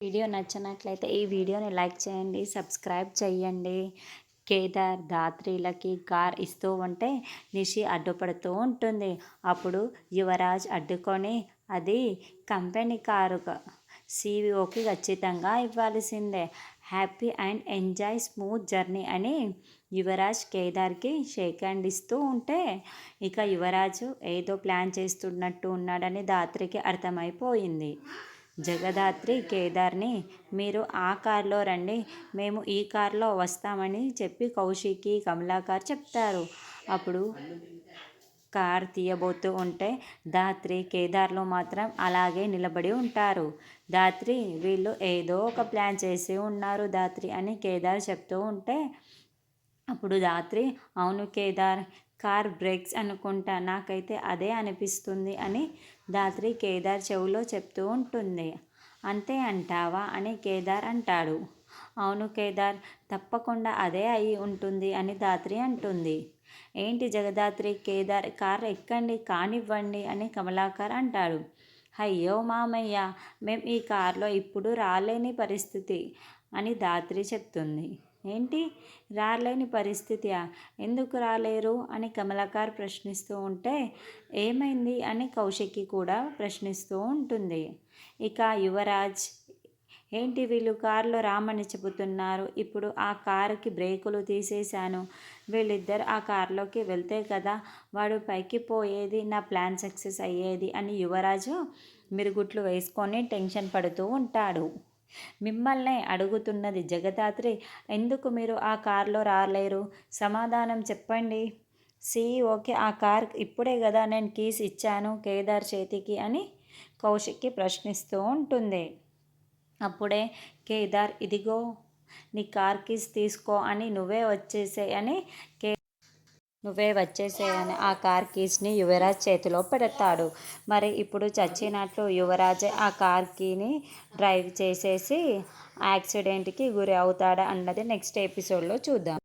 Video నచ్చినట్లయితే ఈ వీడియోని లైక్ చేయండి సబ్స్క్రైబ్ చేయండి కేదార్ ధాత్రిలకి కార్ ఇస్తూ ఉంటే నిషి అడ్డుపడుతూ ఉంటుంది. అప్పుడు యువరాజ్ అడ్డుకొని అది కంపెనీ కారు సీఈఓకి ఖచ్చితంగా ఇవ్వాల్సిందే. Happy and enjoy smooth journey అని యువరాజ్ కేదార్కి షేక్ హ్యాండ్ ఇస్తూ ఉంటే ఇక యువరాజు ఏదో ప్లాన్ చేస్తున్నట్టు ఉన్నాడని ధాత్రికి అర్థమైపోయింది. జగదాత్రి కేదార్ని మీరు ఆ కార్లో రండి మేము ఈ కార్లో వస్తామని చెప్పి కౌశికి కమలాకార్ చెప్తారు. అప్పుడు కార్ తీయబోతూ ఉంటే దాత్రి కేదార్లో మాత్రం అలాగే నిలబడి ఉంటారు. దాత్రి వీళ్ళు ఏదో ఒక ప్లాన్ చేసి ఉన్నారు దాత్రి అని కేదార్ చెప్తూ ఉంటే అప్పుడు రాత్రి అవును కేదార్ కార్ బ్రేక్స్ అనుకుంటా నాకైతే అదే అనిపిస్తుంది అని ధాత్రి కేదార్ చెవిలో చెప్తూ ఉంటుంది. అంతే అంటావా అని కేదార్ అంటాడు. అవును కేదార్ తప్పకుండా అదే అయి ఉంటుంది అని ధాత్రి అంటుంది. ఏంటి జగదాత్రి కేదార్ కార్ ఎక్కండి కానివ్వండి అని కమలాకర్ అంటాడు. అయ్యో మామయ్య మేము ఈ కార్లో ఇప్పుడు రాలేని పరిస్థితి అని ధాత్రి చెప్తుంది. ఏంటి? రాలేని పరిస్థితియా? ఎందుకు రాలేరు? అని కమలాకార్ ప్రశ్నిస్తూ ఉంటే ఏమైంది? అని కౌశికి కూడా ప్రశ్నిస్తూ ఉంటుంది. ఇక యువరాజ్ ఏంటి వీళ్ళు కారులో రామని చెబుతున్నారు? ఇప్పుడు ఆ కారుకి బ్రేకులు తీసేశాను. వీళ్ళిద్దరు ఆ కారులోకి వెళ్తే కదా వాడు పైకి పోయేది నా ప్లాన్ సక్సెస్ అయ్యేది అని యువరాజు మిరుగుట్లు వేసుకొని టెన్షన్ పడుతూ ఉంటాడు. మిమ్మల్ని అడుగుతున్నది జగదాత్రి. ఎందుకు మీరు ఆ కారులో రాలేరు? సమాధానం చెప్పండి. ఓకే ఆ కార్ ఇప్పుడే కదా నేను కీస్ ఇచ్చాను కేదార్ చేతికి అని కౌశిక్కి ప్రశ్నిస్తూ ఉంటుంది. అప్పుడే కేదార్ ఇదిగో నీ కార్ కీస్ తీసుకో అని నువ్వే వచ్చేసే అని కే నువ్వే వచ్చేసేయని ఆ కార్ కీస్ని యువరాజ్ చేతిలో పెడతాడు. మరి ఇప్పుడు చచ్చినట్లు యువరాజ్ ఆ కార్ కీని డ్రైవ్ చేసేసి యాక్సిడెంట్కి గురి అవుతాడా అన్నది నెక్స్ట్ ఎపిసోడ్లో చూద్దాం.